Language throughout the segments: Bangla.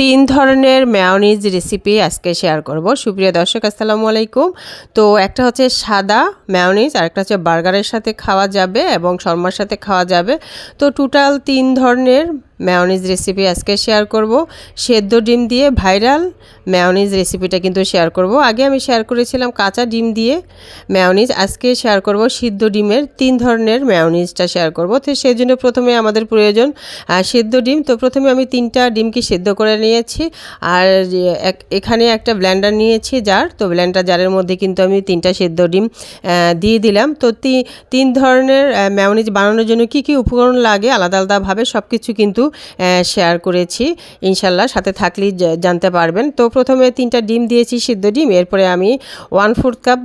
তিন ধরনের ম্যাওনিজ রেসিপি আজকে শেয়ার করব। সুপ্রিয় দর্শক, আসসালামু আলাইকুম। তো একটা হচ্ছে সাদা ম্যাওনিজ আর একটা হচ্ছে বার্গারের সাথে খাওয়া যাবে এবং শর্মার সাথে খাওয়া যাবে। তো টোটাল তিন ধরনের ম্যাওনিজ রেসিপি আজকে শেয়ার করব। সেদ্ধ ডিম দিয়ে ভাইরাল ম্যাওনিজ রেসিপিটা কিন্তু শেয়ার করব। আগে আমি শেয়ার করেছিলাম কাঁচা ডিম দিয়ে ম্যাওনিজ, আজকে শেয়ার করব সিদ্ধ ডিমের তিন ধরনের ম্যাওনিজটা শেয়ার করব। তো সেই জন্য প্রথমে আমাদের প্রয়োজন সেদ্ধ ডিম। তো প্রথমে আমি তিনটা ডিমকে সেদ্ধ করে নিয়েছি আর এখানে একটা ব্ল্যান্ডার নিয়েছি জার তো ব্ল্যান্ডার জারের মধ্যে কিন্তু আমি তিনটা সেদ্ধ ডিম দিয়ে দিলাম। তো তি- তিন ধরনের ম্যাওনিজ বানানোর জন্য কি কি উপকরণ লাগে, আলাদা আলাদাভাবে সব কিছু কিন্তু শেয়ার করেছি। ইনশাল্লাহ সাথে থাকলেই জানতে পারবেন। তো প্রথমে তিনটা ডিম দিয়েছি, সিদ্ধ ডিম। এরপরে আমি ওয়ান ফোর্থ কাপ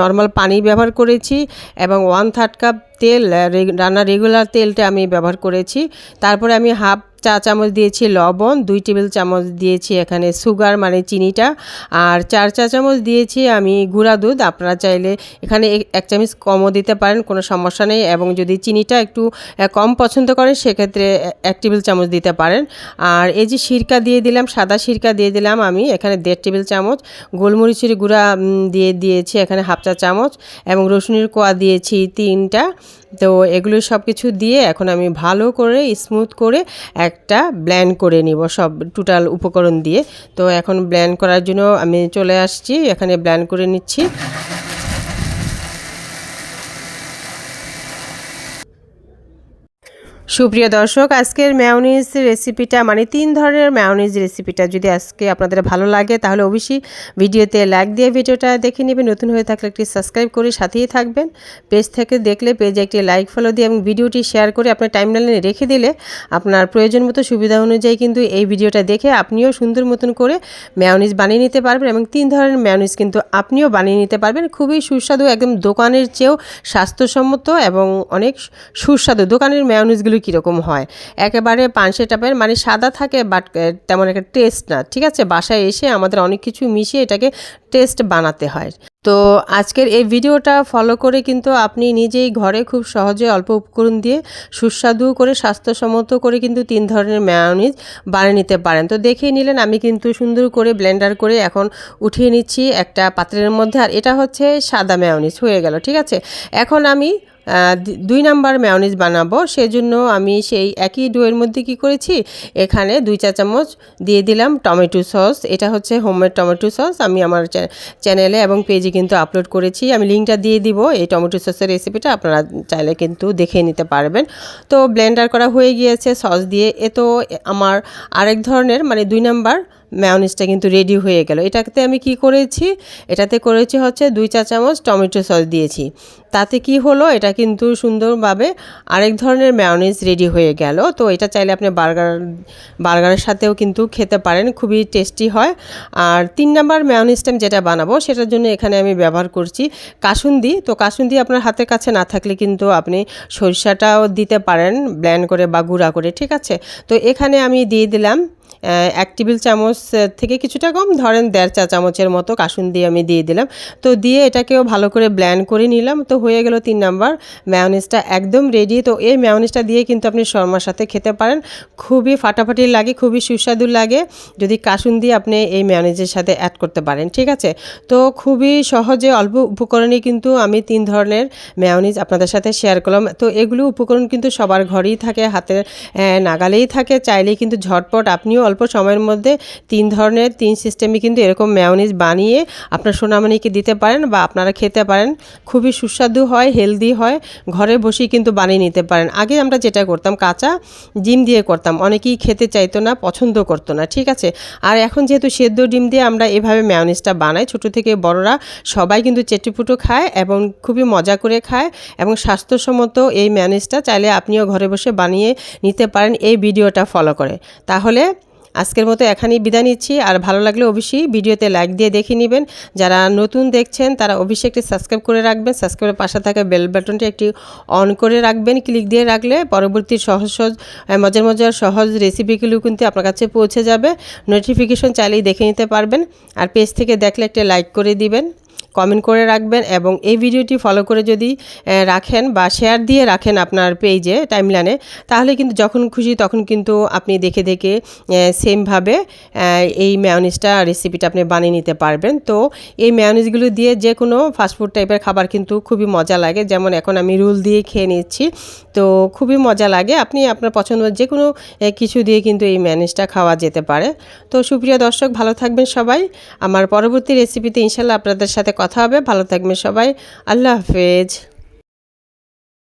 নর্মাল পানি ব্যবহার করেছি এবং ওয়ান থার্ড কাপ তেল আহ, রে- রান্নার রেগুলার তেলটা আমি ব্যবহার করেছি। তারপরে আমি হাফ চা চামচ দিয়েছি লবণ দুই টেবিল চামচ দিয়েছি এখানে সুগার মানে চিনিটা। আর চার চা চামচ দিয়েছি আমি গুঁড়া দুধ। আপনারা চাইলে এখানে এক চামচ কমও দিতে পারেন কোনো সমস্যা নেই। এবং যদি চিনিটা একটু কম পছন্দ করেন সেক্ষেত্রে এক টেবিল চামচ দিতে পারেন। আর এই যে সিরকা দিয়ে দিলাম সাদা সিরকা দিয়ে দিলাম আমি এখানে দেড় টেবিল চামচ। গোলমরিচের গুঁড়া দিয়ে দিয়েছি এখানে হাফ চা চামচ। এবং রসুনের কোয়া দিয়েছি তিনটা। তো এগুলো সব কিছু দিয়ে এখন আমি ভালো করে স্মুথ করে একটা ব্ল্যান্ড করে নিব সব টোটাল উপকরণ দিয়ে। তো এখন ব্ল্যান্ড করার জন্য আমি চলে আসছি, এখানে ব্ল্যান্ড করে নিচ্ছি। সুপ্রিয় দর্শক, আজকের ম্যাওনিজ রেসিপিটা মানে তিন ধরনের ম্যাওনিজ রেসিপিটা যদি আজকে আপনাদের ভালো লাগে, তাহলে অবশ্যই ভিডিওতে লাইক দিয়ে ভিডিওটা দেখে নেবেন। নতুন হয়ে থাকলে একটি সাবস্ক্রাইব করে সাথেই থাকবেন। পেজ থেকে দেখলে পেজে একটি লাইক ফলো দিয়ে এবং ভিডিওটি শেয়ার করে আপনার টাইম টাইমলাইনে রেখে দিলে আপনার প্রয়োজন মতো সুবিধা অনুযায়ী কিন্তু এই ভিডিওটা দেখে আপনিও সুন্দর মতন করে ম্যাওনিজ বানিয়ে নিতে পারবেন এবং তিন ধরনের ম্যাওনিজ কিন্তু আপনিও বানিয়ে নিতে পারবেন। খুবই সুস্বাদু, একদম দোকানের চেয়েও স্বাস্থ্যসম্মত এবং অনেক সুস্বাদু দোকানের ম্যাওনিজগুলো কীরকম হয়? একেবারে পানসে টাপের মানে সাদা থাকে বাট তেমন একটা টেস্ট না, ঠিক আছে? বাসায় এসে আমাদের অনেক কিছু মিশিয়ে এটাকে টেস্ট বানাতে হয়। তো আজকের এই ভিডিওটা ফলো করে কিন্তু আপনি নিজেই ঘরে খুব সহজে অল্প উপকরণ দিয়ে সুস্বাদু করে, স্বাস্থ্যসম্মত করে কিন্তু তিন ধরনের ম্যায়োনিজ বানিয়ে নিতে পারেন। তো দেখেই নিলেন, আমি কিন্তু সুন্দর করে ব্লেন্ডার করে এখন উঠিয়ে নিচ্ছি একটা পাত্রের মধ্যে। আর এটা হচ্ছে সাদা ম্যায়োনিজ হয়ে গেল, ঠিক আছে? এখন আমি দুই নাম্বার ম্যায়োনিজ বানাবো। সেজন্য আমি সেই একই ডোয়ের মধ্যে কি করেছি? এখানে দুই চা চামচ দিয়ে দিলাম টমেটো সস। এটা হচ্ছে হোমমেড টমেটো সস। আমি আমার চ্যানেলে এবং পেজে কিন্তু আপলোড করেছি। আমি লিঙ্কটা দিয়ে দিব। এই টমেটো সসের রেসিপিটা আপনারা চাইলে কিন্তু দেখে নিতে পারবেন। তো ব্লেন্ডার করা হয়ে গিয়েছে সস দিয়ে। এ তো আমার আরেক ধরনের মানে দুই নাম্বার ম্যায়োনিজটা কিন্তু রেডি হয়ে গেল। এটাতে আমি কি করেছি? এটাতে করেছি হচ্ছে দুই চা চামচ টমেটো সস দিয়েছি। তাতে কি হলো? এটা কিন্তু সুন্দরভাবে আরেক ধরনের ম্যায়োনিজ রেডি হয়ে গেল। তো এটা চাইলে আপনি বার্গার, বার্গারের সাথেও কিন্তু খেতে পারেন, খুবই টেস্টি হয়। আর তিন নাম্বার ম্যায়োনিজটা আমি যেটা বানাবো, সেটার জন্য এখানে আমি ব্যবহার করছি কাসুন্দি। তো কাসুন্দি আপনার হাতের কাছে না থাকলে কিন্তু আপনি সরিষাটাও দিতে পারেন ব্ল্যান্ড করে বা গুঁড়া করে, ঠিক আছে? তো এখানে আমি দিয়ে দিলাম এক টেবিল চামচ থেকে কিছুটা কম, ধরেন দেড় চা চামচের মতো কাসুন দিয়ে আমি দিয়ে দিলাম। তো দিয়ে এটাকেও ভালো করে ব্ল্যান্ড করে নিলাম। তো হয়ে গেল তিন নাম্বার ম্যায়োনিজটা একদম রেডি তো এই ম্যায়োনিজটা দিয়ে কিন্তু আপনি শর্মার সাথে খেতে পারেন। খুবই ফাটাফাটি লাগে, খুবই সুস্বাদু লাগে। যদি কাসুন দিয়ে আপনি এই ম্যায়োনিজের সাথে অ্যাড করতে পারেন, ঠিক আছে? তো খুবই সহজে অল্প উপকরণে কিন্তু আমি তিন ধরনের ম্যায়োনিজ আপনাদের সাথে শেয়ার করলাম। তো এগুলো উপকরণ কিন্তু সবার ঘরেই থাকে, হাতের নাগালেই থাকে। চাইলেই কিন্তু ঝটপট আপনিও অল্প সময়ের মধ্যে তিন ধরনের, তিন সিস্টেমে কিন্তু এরকম ম্যায়োনিজ বানিয়ে আপনার সোনামণিকে দিতে পারেন বা আপনারা খেতে পারেন। খুবই সুস্বাদু হয় হেলদি হয়, ঘরে বসেই কিন্তু বানিয়ে নিতে পারেন। আগে আমরা যেটা করতাম, কাঁচা ডিম দিয়ে করতাম। অনেকেই খেতে চাইতো না, পছন্দ করতো না, ঠিক আছে? আর এখন যেহেতু সেদ্ধ ডিম দিয়ে আমরা এভাবে ম্যায়োনিজটা বানাই, ছোট থেকে বড়রা সবাই কিন্তু চেটেপুটো খায় এবং খুবই মজা করে খায় এবং স্বাস্থ্যসম্মত এই ম্যায়োনিজটা চাইলে আপনিও ঘরে বসে বানিয়ে নিতে পারেন। এই ভিডিওটা ফলো করে। তাহলে আজকের মতো এখানেই বিদায় নিচ্ছি। আর ভালো লাগলে অবশ্যই ভিডিওতে লাইক দিয়ে দেখে নেবেন। যারা নতুন দেখছেন, তারা অবশ্যই একটি সাবস্ক্রাইব করে রাখবেন। সাবস্ক্রাইবের পাশে থাকা বেল বাটনটি একটি অন করে রাখবেন। ক্লিক দিয়ে রাখলে পরবর্তী সহজ সহজ মজার মজার সহজ রেসিপিগুলো কিন্তু আপনার কাছে পৌঁছে যাবে। নোটিফিকেশন চাইলেই দেখে নিতে পারবেন। আর পেজ থেকে দেখলে একটা লাইক করে দিবেন। কমেন্ট করে রাখবেন এবং এই ভিডিওটি ফলো করে যদি রাখেন বা শেয়ার দিয়ে রাখেন আপনার পেজে টাইমলাইনে তাহলে কিন্তু যখন খুশি তখন কিন্তু আপনি দেখে দেখে সেমভাবে এই ম্যায়োনিজটা রেসিপিটা আপনি বানিয়ে নিতে পারবেন। তো এই ম্যায়োনিজগুলো দিয়ে যে কোনো ফাস্টফুড টাইপের খাবার কিন্তু খুবই মজা লাগে। যেমন এখন আমি রুল দিয়ে খেয়ে নিচ্ছি। তো খুবই মজা লাগে। আপনি আপনার পছন্দ যে কোনো কিছু দিয়ে কিন্তু এই ম্যানেজটা খাওয়া যেতে পারে। তো সুপ্রিয় দর্শক, ভালো থাকবেন সবাই। আমার পরবর্তী রেসিপিতে ইনশাল্লাহ আপনাদের সাথে কথা হবে ভালো থাকবেন সবাই। আল্লাহ হাফেজ।